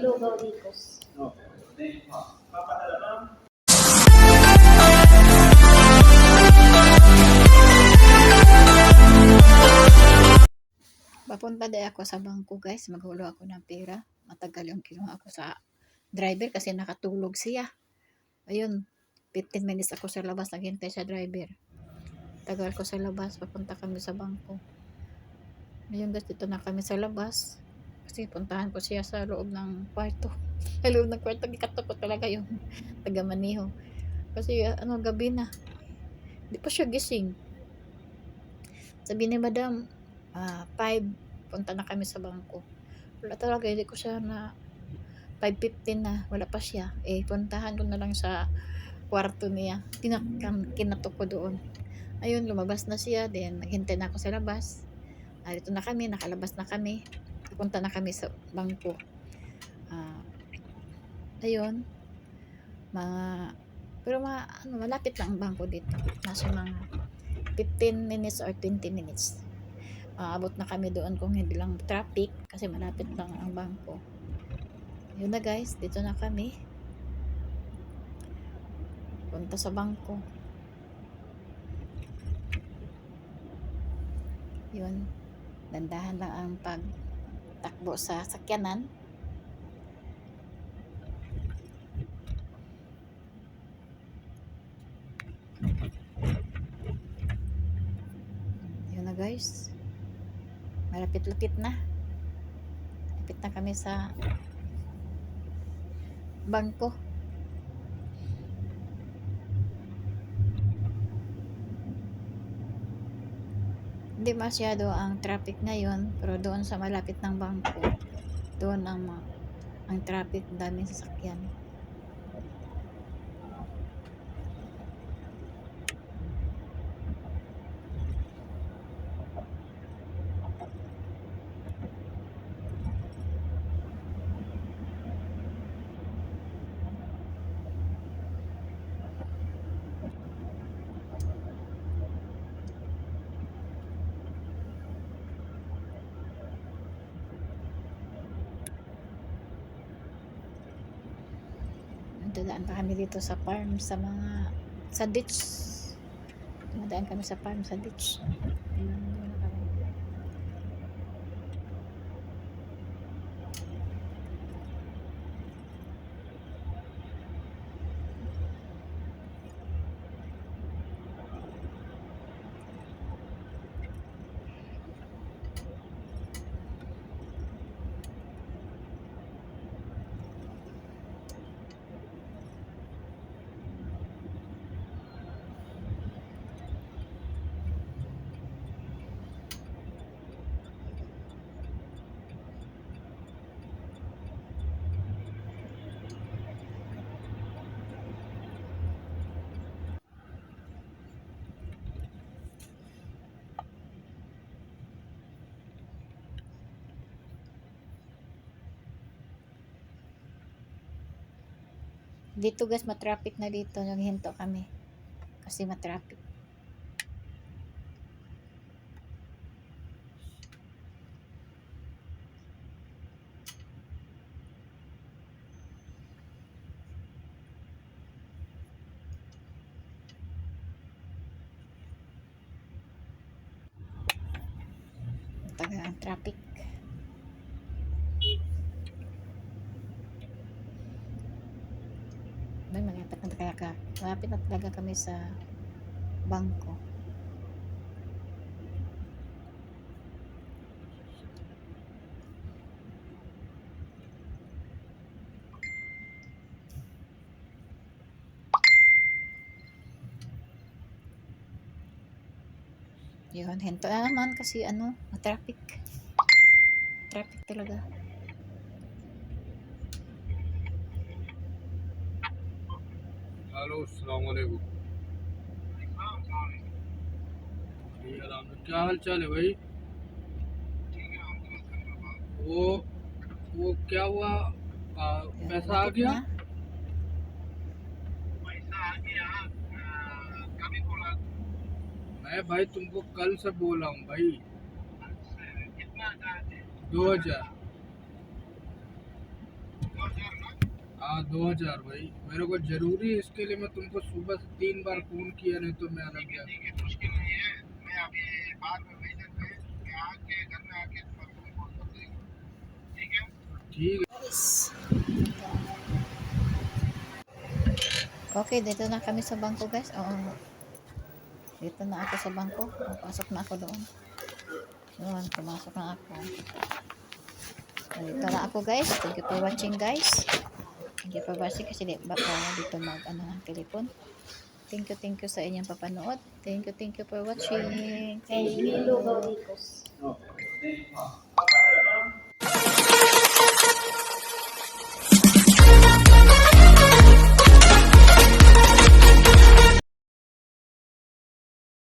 Kay Nilo Gaudicos. Papunta din ako sa bangko guys. Maghulo ako ng pera. Matagal yung kinuha ako sa driver kasi nakatulog siya. Ayun, 15 minutes ako sa labas naghintay sa driver. Tagal ko sa labas, papunta kami sa bangko. Ngayon guys, dito na kami sa labas. Kasi puntahan ko siya sa loob ng kwarto. Sa loob ng kwarto, gikato ko talaga yung taga Maniho. Kasi ah, ano, gabi na. Di pa siya gising. Sabi ni madam, ah, 5, punta na kami sa bangko. Wala talaga, hindi ko siya na 5.15 na, wala pa siya. Eh, puntahan ko na lang sa kwarto niya. Tinakam, kinatok ko doon. Ayun, lumabas na siya. Then, naghintay na ako sa labas. Ah, dito na kami, nakalabas na kami. Punta na kami sa bangko. Ah, ayun. Mga, pero mga, ano, malapit lang ang bangko dito. Nasa mga 15 minutes or 20 minutes. Aabot na kami doon kung hindi lang traffic kasi malapit lang ang bangko. Yun na guys, dito na kami. Punta sa bangko. Yun. Dandahan lang ang pagtakbo sa sakyanan. Yun na guys. Malapit-lapit na. Lapit na kami sa bangko. Hindi masyado ang traffic ngayon, pero doon sa malapit ng bangko, doon ang ang traffic, daming sasakyan. Dadaan pa kami dito sa farm sa mga sa ditch. Dumadaan kami sa farm sa ditch. Ayun, doon na kami. Dito guys, matraffic na dito. Naghinto kami. Kasi matraffic. Taga ang traffic. Malapit na talaga. Malapit na talaga kami sa bangko. Yun, hinto na naman kasi ano, traffic. Traffic talaga. Hello वालेकुम। क्या हाल चाल है भाई? वो वो क्या हुआ? आ, पैसा आ गया? मैं भाई तुमको कल से बोला हूँ भाई। दो हज़ार। हाँ दो हजार भाई मेरे को जरूरी है इसके लिए मैं तुमको सुबह से तीन बार फोन किया नहीं तो मैं अलग गया ठीक है Okay, dito na kami sa bangko guys. Oo. Dito na ako sa bangko. Pasok na ako doon. Yun, pumasok na ako. So, dito na ako guys. Thank you for watching guys. Thank you for watching kasi di, baka dito mag ano ng telepon. Thank you, thank you sa inyong papanood. Thank you, thank you for watching. Kay Milo Gaudicos.